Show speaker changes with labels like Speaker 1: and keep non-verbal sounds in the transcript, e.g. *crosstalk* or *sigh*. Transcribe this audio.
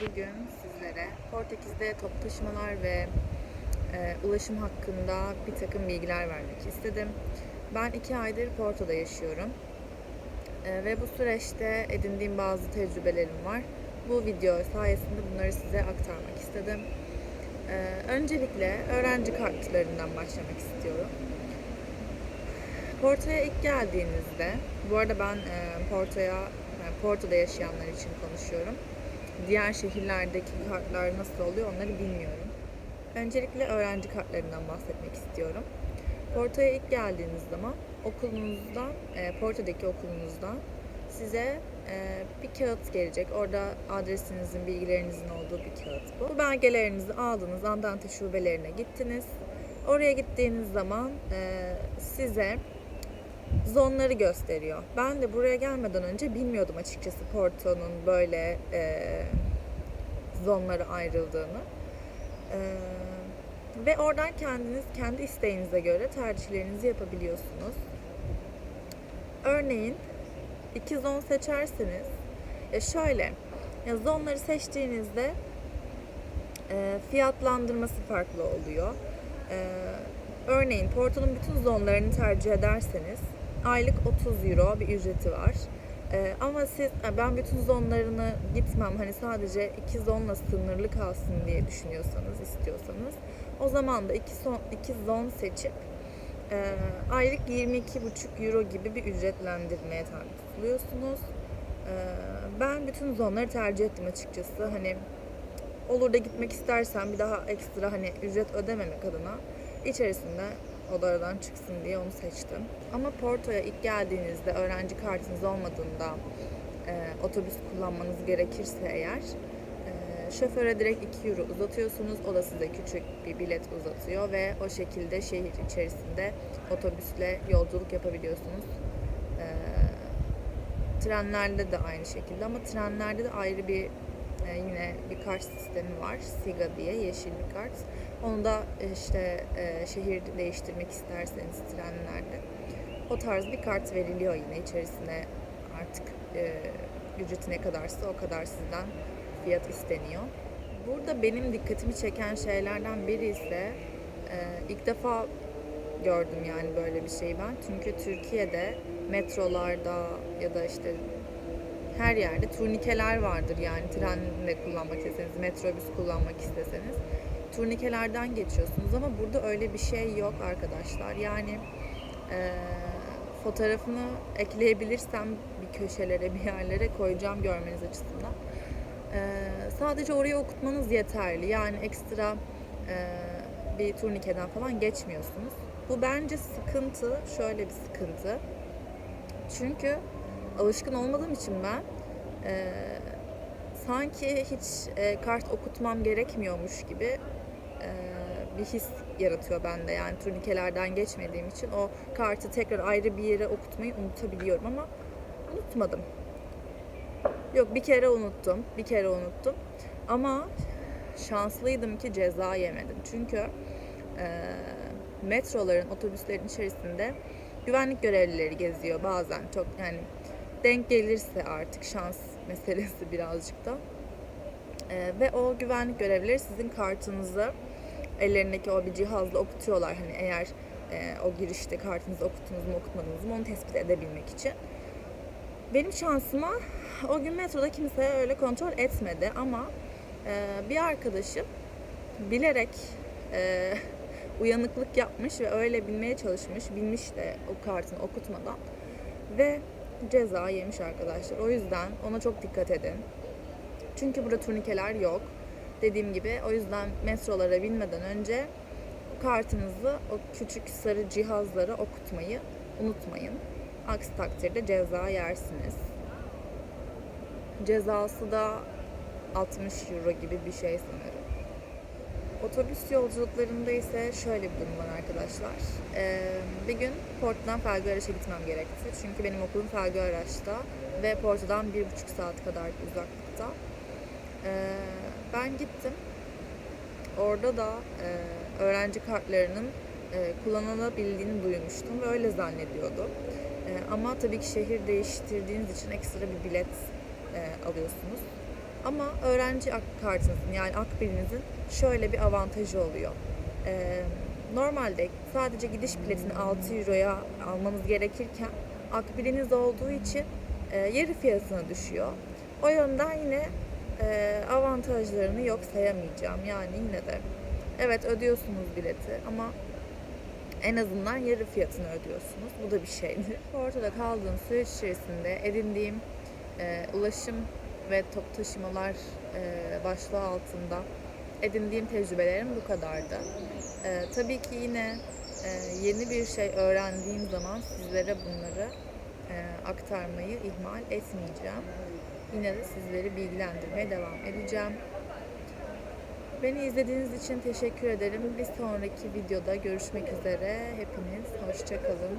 Speaker 1: Bugün sizlere Portekiz'de toplu taşımalar ve e, ulaşım hakkında bir takım bilgiler vermek istedim. Ben iki aydır Porto'da yaşıyorum. E, ve bu süreçte edindiğim bazı tecrübelerim var. Bu video sayesinde bunları size aktarmak istedim. E, öncelikle öğrenci kartlarından başlamak istiyorum. Porto'ya ilk geldiğinizde, bu arada ben e, Porto'ya, yani Porto'da yaşayanlar için konuşuyorum. Diğer şehirlerdeki kartlar nasıl oluyor onları bilmiyorum. Öncelikle öğrenci kartlarından bahsetmek istiyorum. Porto'ya ilk geldiğiniz zaman okulunuzdan, e, Porto'daki okulunuzdan size e, bir kağıt gelecek. Orada adresinizin, bilgilerinizin olduğu bir kağıt bu. Bu belgelerinizi aldınız, Andante şubelerine gittiniz. Oraya gittiğiniz zaman e, size zonları gösteriyor. Ben de buraya gelmeden önce bilmiyordum açıkçası Porto'nun böyle e, zonlara ayrıldığını. E, ve oradan kendiniz kendi isteğinize göre tercihlerinizi yapabiliyorsunuz. Örneğin iki zon seçerseniz ya şöyle ya zonları seçtiğinizde e, fiyatlandırması farklı oluyor. E, örneğin Porto'nun bütün zonlarını tercih ederseniz aylık 30 euro bir ücreti var. Ee, ama siz "Ha, ben bütün zonlarını gitmem hani sadece iki zonla sınırlı kalsın diye düşünüyorsanız istiyorsanız o zaman da iki, son, iki zon seçip e, aylık 22,5 euro gibi bir ücretlendirmeye tabi tutuluyorsunuz. Ee, ben bütün zonları tercih ettim açıkçası hani olur da gitmek istersen bir daha ekstra hani ücret ödememek adına içerisinde odadan çıksın diye onu seçtim. Ama Porto'ya ilk geldiğinizde öğrenci kartınız olmadığında e, otobüs kullanmanız gerekirse eğer e, şoföre direkt 2 euro uzatıyorsunuz. O da size küçük bir bilet uzatıyor ve o şekilde şehir içerisinde otobüsle yolculuk yapabiliyorsunuz. E, trenlerde de aynı şekilde ama trenlerde de ayrı bir e, yine bir kart sistemi var. Siga diye yeşil bir kart. Onu da e, işte e, şehir değiştirmek isterseniz trenlerde o tarz bir kart veriliyor yine içerisine artık e, ücreti ne kadarsa o kadar sizden fiyat isteniyor. Burada benim dikkatimi çeken şeylerden biri ise e, ilk defa gördüm yani böyle bir şeyi ben. Çünkü Türkiye'de metrolarda ya da işte her yerde turnikeler vardır yani trenle kullanmak isteseniz, metrobüs kullanmak isteseniz turnikelerden geçiyorsunuz ama burada öyle bir şey yok arkadaşlar. Yani e, fotoğrafını ekleyebilirsem bir köşelere, bir yerlere koyacağım görmeniz açısından. E, sadece oraya okutmanız yeterli. Yani ekstra e, bir turnikeden falan geçmiyorsunuz. Bu bence sıkıntı, şöyle bir sıkıntı. Çünkü alışkın olmadığım için ben e, sanki hiç e, kart okutmam gerekmiyormuş gibi bir his yaratıyor bende. Yani turnikelerden geçmediğim için o kartı tekrar ayrı bir yere okutmayı unutabiliyorum ama unutmadım. Yok bir kere unuttum, bir kere unuttum. Ama şanslıydım ki ceza yemedim. Çünkü e, metroların, otobüslerin içerisinde güvenlik görevlileri geziyor bazen. Çok yani denk gelirse artık şans meselesi *laughs* birazcık da. Ee, ve o güvenlik görevlileri sizin kartınızı ellerindeki o bir cihazla okutuyorlar. Hani eğer e, o girişte kartınızı okuttunuz mu okutmadınız mı onu tespit edebilmek için. Benim şansıma o gün metroda kimse öyle kontrol etmedi ama e, bir arkadaşım bilerek e, *laughs* uyanıklık yapmış ve öyle bilmeye çalışmış. Bilmiş de o kartını okutmadan ve ceza yemiş arkadaşlar. O yüzden ona çok dikkat edin. Çünkü burada turnikeler yok. Dediğim gibi o yüzden metrolara binmeden önce kartınızı o küçük sarı cihazlara okutmayı unutmayın. Aksi takdirde ceza yersiniz. Cezası da 60 euro gibi bir şey sanırım. Otobüs yolculuklarında ise şöyle bir durum var arkadaşlar. Ee, bir gün Porto'dan Felgueireş'e gitmem gerekti. Çünkü benim okulum Felgueireş'ta ve Porto'dan bir buçuk saat kadar uzaklıkta. Ee, ben gittim. Orada da e, öğrenci kartlarının e, kullanılabildiğini duymuştum ve öyle zannediyordum. E, ama tabii ki şehir değiştirdiğiniz için ekstra bir bilet e, alıyorsunuz. Ama öğrenci kartınızın yani akbilinizin şöyle bir avantajı oluyor. Ee, normalde sadece gidiş biletini 6 euroya almanız gerekirken akbiliniz olduğu için e, yarı fiyatına düşüyor. O yönden yine e, avantajlarını yok sayamayacağım. Yani yine de evet ödüyorsunuz bileti ama en azından yarı fiyatını ödüyorsunuz. Bu da bir şeydir. *laughs* Ortada kaldığım süreç içerisinde edindiğim e, ulaşım ve top taşımalar e, başlığı altında edindiğim tecrübelerim bu kadardı. E, tabii ki yine e, yeni bir şey öğrendiğim zaman sizlere bunları e, aktarmayı ihmal etmeyeceğim. Yine de sizleri bilgilendirmeye devam edeceğim. Beni izlediğiniz için teşekkür ederim. Bir sonraki videoda görüşmek üzere. Hepiniz hoşçakalın.